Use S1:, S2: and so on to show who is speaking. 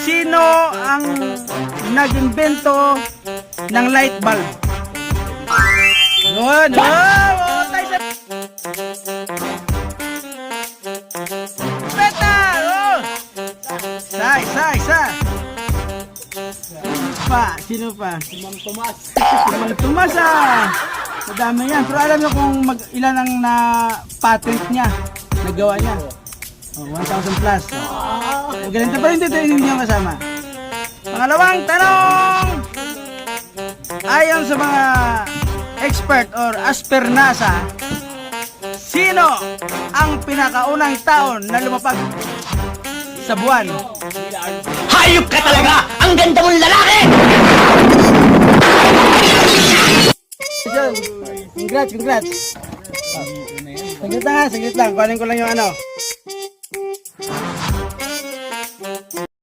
S1: Sino ang nag-invento ng light bulb? Yun! Oh, tayo sa... Beta! Oh! Pa? Sino pa?
S2: Mang Tomas.
S1: Mang Tomas ah! Madami yan. Pero alam niyo kung mag, ilan ang na patent niya, nagawa niya. Oh, 1,000 plus. Oh. Ganito pa rin dito yung kasama. Pangalawang tanong! Ayon sa mga expert or aspernasa, sino ang pinakaunang taon na lumapag sa buwan?
S3: Hayop ka talaga! Ang ganda mong lalaki!
S1: John, congrats, congrats. Saglit lang ha, saglit lang. Kuhanin ko lang yung ano.